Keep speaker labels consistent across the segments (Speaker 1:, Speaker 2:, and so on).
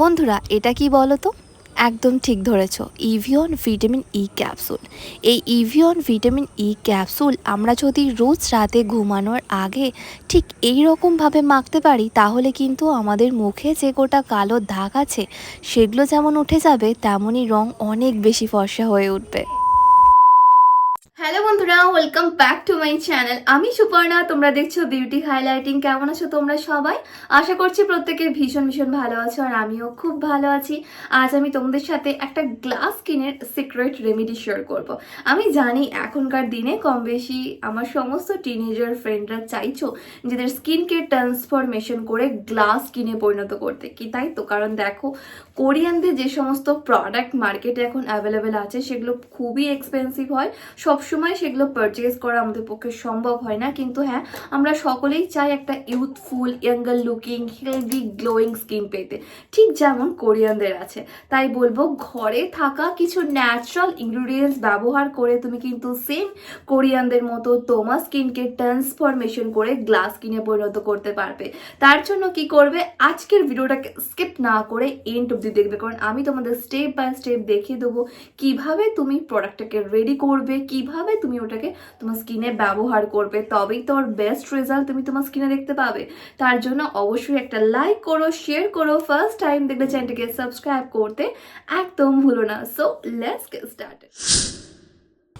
Speaker 1: বন্ধুরা, এটা কি বলো তো একদম ঠিক ধরেছ ইভিয়ন ভিটামিন ই ক্যাপসুল এই ইভিয়ন ভিটামিন ই ক্যাপসুল আমরা যদি রোজ রাতে ঘুমানোর আগে ঠিক এই রকমভাবে মাখতে পারি, তাহলে কিন্তু আমাদের মুখে যে গোটা কালো দাগ আছে, সেগুলো যেমন উঠে যাবে, তেমনই রং অনেক বেশি ফর্সা হয়ে উঠবে।
Speaker 2: হ্যালো বন্ধুরা welcome back to my channel আমি সুপর্ণা, তোমরা দেখছ বিউটি হাইলাইটিং কেমন আছো তোমরা সবাই? আশা করছি প্রত্যেকে ভীষণ ভীষণ ভালো আছো আর আমিও খুব ভালো আছি। আজ আমি তোমাদের সাথে একটা গ্লাস স্কিনের সিক্রেট রেমেডি শেয়ার করব। আমি জানি এখনকার দিনে কম বেশি আমার সমস্ত টিনেজার ফ্রেন্ডরা চাইছো নিজেদের স্কিনকে ট্রান্সফরমেশন করে গ্লাস স্কিনে পরিণত করতে। কি তাই তো? কারণ দেখো, কোরিয়ানদের যে সমস্ত প্রোডাক্ট মার্কেটে এখন অ্যাভেলেবেল আছে, সেগুলো খুবই এক্সপেন্সিভ হয়। সবসময় সেগুলো পারচেজ করা আমাদের পক্ষে সম্ভব হয় না। কিন্তু হ্যাঁ আমরা সকলেই চাই একটা youthful younger looking healthy glowing skin পেতে। ঠিক যেমন কোরিয়ানদের আছে। তাই বলব, ঘরে থাকা কিছু ন্যাচারাল ইনগ্রিডিয়েন্টস ব্যবহার করে তুমি কিন্তু সেম কোরিয়ানদের মতো তোমার স্কিনকে ট্রান্সফরমেশন করে গ্লাস স্কিনে পরিণত করতে পারবে। তার জন্য কি করবে? আজকের ভিডিওটাকে স্কিপ না করে এন্ড অব্দি দেখবে। কারণ আমি তোমাদের স্টেপ বাই স্টেপ দেখিয়ে দেবো কীভাবে তুমি প্রোডাক্টটাকে রেডি করবে, কীভাবে তুমি ওটাকে তোমার স্কিনে ব্যবহার করবে, তবেই তোর বেস্ট রেজাল্ট তুমি তোমার স্কিনে দেখতে পাবে। তার জন্য অবশ্যই একটা লাইক করো শেয়ার করো ফার্স্ট টাইম দেখলে চ্যানেলটিকে সাবস্ক্রাইব করতে একদম ভুলো না। সো লেটস গেট স্টার্টেড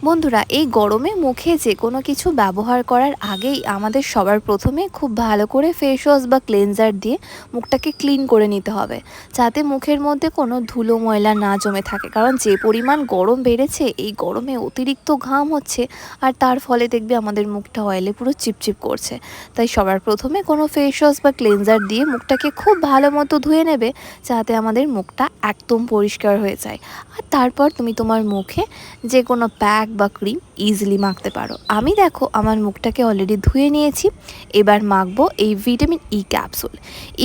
Speaker 1: বন্ধুরা, এই গরমে মুখে যে কোনো কিছু ব্যবহার করার আগেই আমাদের সবার প্রথমে খুব ভালো করে ফেস ওয়াশ বা ক্লেনজার দিয়ে মুখটাকে ক্লিন করে নিতে হবে। যাতে মুখের মধ্যে কোনো ধুলো ময়লা না জমে থাকে। কারণ যে পরিমাণ গরম বেড়েছে, এই গরমে অতিরিক্ত ঘাম হচ্ছে আর তার ফলে দেখবে আমাদের মুখটা অয়েলে পুরো চিপচিপ করছে। তাই সবার প্রথমে কোনো ফেস ওয়াশ বা ক্লেনজার দিয়ে মুখটাকে খুব ভালো মতো ধুয়ে নেবে, যাতে আমাদের মুখটা একদম পরিষ্কার হয়ে যায়। আর তারপর তুমি তোমার মুখে যে কোনো প্যাক বা ক্রিম ইজিলি মাখতে পারো। আমি দেখো আমার মুখটাকে অলরেডি ধুয়ে নিয়েছি, এবার মাখবো এই ভিটামিন ই ক্যাপসুল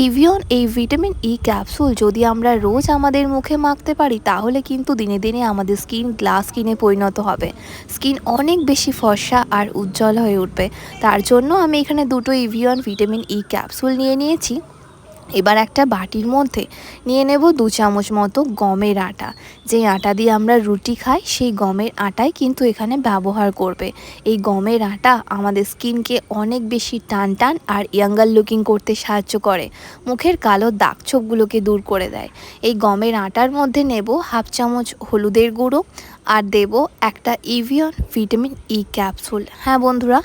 Speaker 1: ইভিয়ন এই ভিটামিন ই ক্যাপসুল যদি আমরা রোজ আমাদের মুখে মাখতে পারি, তাহলে কিন্তু দিনে দিনে আমাদের স্কিন গ্লাস স্কিনে পরিণত হবে। স্কিন অনেক বেশি ফর্সা আর উজ্জ্বল হয়ে উঠবে। তার জন্য আমি এখানে দুটো ইভিয়ন ভিটামিন ই ক্যাপসুল নিয়ে নিয়েছি। এবার একটা বাটির মধ্যে নিয়ে নেব দু চামচ মতো গমের আটা। যে আটা দিয়ে আমরা রুটি খাই, সেই গমের আটাই কিন্তু এখানে ব্যবহার করবে। এই গমের আটা আমাদের স্কিনকে অনেক বেশি টান টান আর ইয়াঙ্গার লুকিং করতে সাহায্য করে। মুখের কালো দাগ ছোপগুলোকে দূর করে দেয়। এই গমের আটার মধ্যে নেব হাফ চামচ হলুদের গুঁড়ো আর দেব একটা ইভিয়ন ভিটামিন ই ক্যাপসুল হ্যাঁ বন্ধুরা,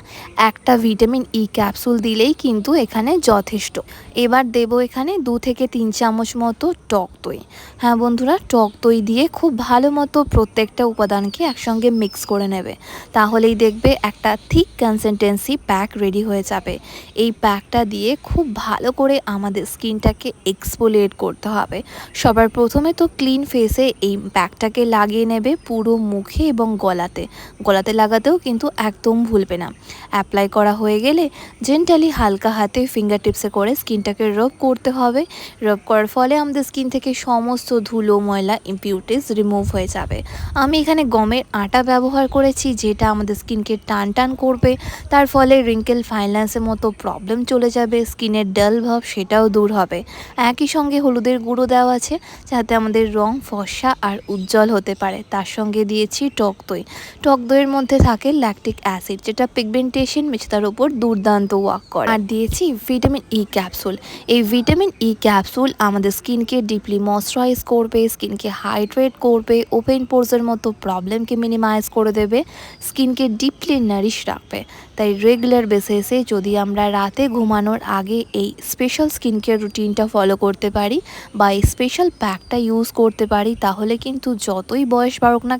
Speaker 1: একটা ভিটামিন ই ক্যাপসুল দিলেই কিন্তু এখানে যথেষ্ট। এবার দেব এখানে দু থেকে তিন চামচ মতো টক দই। হ্যাঁ বন্ধুরা, টক দই দিয়ে খুব ভালো মতো প্রত্যেকটা উপাদানকে একসঙ্গে মিক্স করে নেবে। তাহলেই দেখবে একটা থিক কনসিস্টেন্সি প্যাক রেডি হয়ে যাবে। এই প্যাকটা দিয়ে খুব ভালো করে আমাদের স্কিনটাকে এক্সপোলিয়েট করতে হবে। সবার প্রথমে তো ক্লিন ফেসে এই প্যাকটাকে লাগিয়ে নেবে পুরো মুখে এবং গলাতে। গলাতে লাগাতেও কিন্তু একদম ভুলবে না। অ্যাপ্লাই করা হয়ে গেলে জেন্টালি হালকা হাতে ফিঙ্গার টিপসে করে স্কিনটাকে রব করতে হবে। রব করার ফলে আমাদের স্কিন থেকে সমস্ত ধুলো, ময়লা ইম্পিউরিটিস রিমুভ হয়ে যাবে। আমি এখানে গমের আটা ব্যবহার করেছি, যেটা আমাদের স্কিনকে টান টান করবে। তার ফলে রিঙ্কেল ফাইন্যান্সের মতো প্রবলেম চলে যাবে স্কিনের ডাল ভাব সেটাও দূর হবে। একই সঙ্গে হলুদের গুঁড়ো দেওয়া আছে, যাতে আমাদের রং ফর্সা আর উজ্জ্বল হতে পারে। তার সঙ্গে দিয়েছি টক দই। টক দইয়ের মধ্যে থাকে ল্যাকটিক অ্যাসিড যেটা পিগমেন্টেশন মেছেতার উপর দুর্দান্ত ওয়াক করে। আর দিয়েছি ভিটামিন ই ক্যাপসুল এই ভিটামিন ই ক্যাপসুল আমাদের স্কিনকে ডিপলি ময়শ্চারাইজ করবে স্কিনকে হাইড্রেট করবে ওপেন পোর্সের মতো প্রবলেমকে মিনিমাইজ করে দেবে স্কিনকে ডিপলি নারিশ রাখবে। তাই রেগুলার বেসিসে যদি আমরা রাতে ঘুমানোর আগে এই স্পেশাল স্কিন কেয়ার রুটিনটা ফলো করতে পারি বা এই স্পেশাল প্যাকটা ইউজ করতে পারি, তাহলে কিন্তু যতই বয়স বাড়ুক না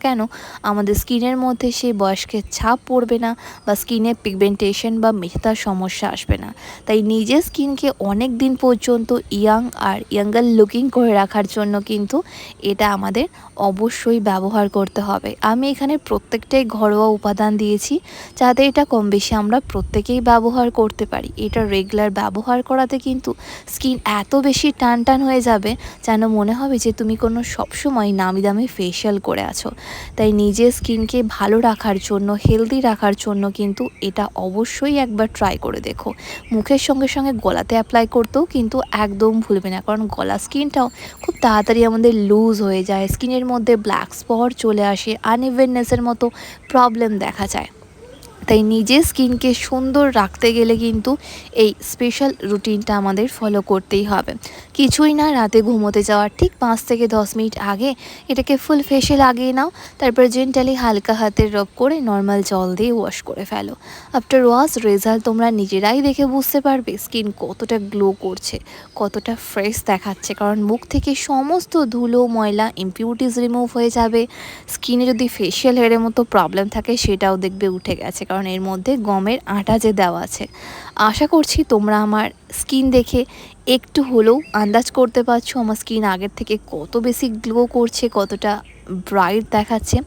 Speaker 1: আমাদের স্কিনের মধ্যে সেই বয়সকে ছাপ পড়বে না বা স্কিনে পিগমেন্টেশন বা মেহতার সমস্যা আসবে না। তাই নিজের স্কিনকে অনেক দিন পর্যন্ত ইয়াং আর ইয়াঙ্গার লুকিং করে রাখার জন্য কিন্তু এটা আমাদের অবশ্যই ব্যবহার করতে হবে। আমি এখানে প্রত্যেকটাই ঘরোয়া উপাদান দিয়েছি যাতে এটা কম বেশি আমরা প্রত্যেকেই ব্যবহার করতে পারি। এটা রেগুলার ব্যবহার করাতে কিন্তু স্কিন এত বেশি টান টান হয়ে যাবে যেন মনে হবে যে তুমি কোনো সবসময় নামি দামি ফেশিয়াল করে আছো। তাই নিজের স্কিনকে ভালো রাখার জন্য, হেলদি রাখার জন্য কিন্তু এটা অবশ্যই একবার ট্রাই করে দেখো। মুখের সঙ্গে সঙ্গে গলাতে অ্যাপ্লাই করতেও কিন্তু একদম ভুলবে না, কারণ গলা স্কিনটাও খুব তাড়াতাড়ি আমাদের লুজ হয়ে যায়, স্কিনের মধ্যে ব্ল্যাক স্পট চলে আসে আনইভেননেসের মতো প্রবলেম দেখা যায়। তাই নিজের স্কিনকে সুন্দর রাখতে গেলে কিন্তু এই স্পেশাল রুটিনটা আমাদের ফলো করতেই হবে। কিছুই না, রাতে ঘুমোতে যাওয়ার ঠিক পাঁচ থেকে দশ মিনিট আগে এটাকে ফুল ফেসে লাগিয়ে নাও, তারপর জেন্টালি হালকা হাতের রব করে নর্মাল জল দিয়ে ওয়াশ করে ফেলো। আফটার ওয়াশ রেজাল্ট তোমরা নিজেরাই দেখে বুঝতে পারবে স্কিন কতটা গ্লো করছে, কতটা ফ্রেশ দেখাচ্ছে, কারণ মুখ থেকে সমস্ত ধুলো, ময়লা ইম্পিউরিটিস রিমুভ হয়ে যাবে। স্কিনে যদি ফেশিয়াল হেয়ারের মতো প্রবলেম থাকে, সেটাও দেখবে উঠে গেছে, কারণ এর মধ্যে গমের আটা যে দেওয়া আছে। আশা করছি তোমরা আমার স্কিন দেখে একটু হলেও আন্দাজ করতে পারছ, আমার স্কিন আগের থেকে কত বেশি গ্লো করছে, কতটা ব্রাইট দেখাচ্ছে।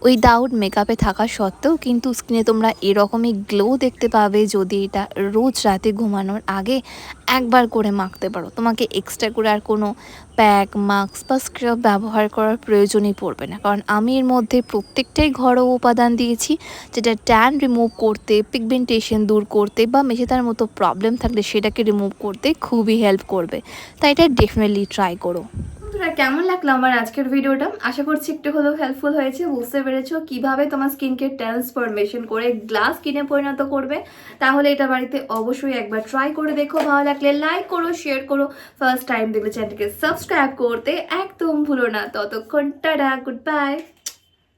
Speaker 1: ওই ডাউট মেকআপে থাকা সত্ত্বেও কিন্তু স্কিনে তোমরা এরকমই গ্লো দেখতে পাবে যদি এটা রোজ রাতে ঘুমানোর আগে একবার করে মাখতে পারো। তোমাকে এক্সট্রা করে আর কোনো প্যাক মাস্ক বা স্ক্রাব ব্যবহার করার প্রয়োজনই পড়বে না। কারণ আমি এর মধ্যে প্রত্যেকটাই ঘরোয়া উপাদান দিয়েছি, যেটা ট্যান রিমুভ করতে পিগমেন্টেশন দূর করতে বা মেঝেতার মতো প্রবলেম থাকলে সেটাকে রিমুভ করতে খুবই হেল্প করবে। তাই এটা ডেফিনেটলি ট্রাই করো।
Speaker 2: বন্ধুরা, কেমন লাগল আমার আজকের ভিডিওটা? আশা করছি একটু হলেও হেল্পফুল হয়েছে, বুঝতে পেরেছ কীভাবে তোমার স্কিনকে ট্রান্সফরমেশন করে গ্লাস কিনে পরিণত করবে। তাহলে এটা বাড়িতে অবশ্যই একবার ট্রাই করে দেখো। ভালো লাগলে লাইক করো শেয়ার করো। ফার্স্ট টাইম দেখলে চ্যানেলকে সাবস্ক্রাইব করতে একদম ভুলো না। ততক্ষণ টাটা গুড বাই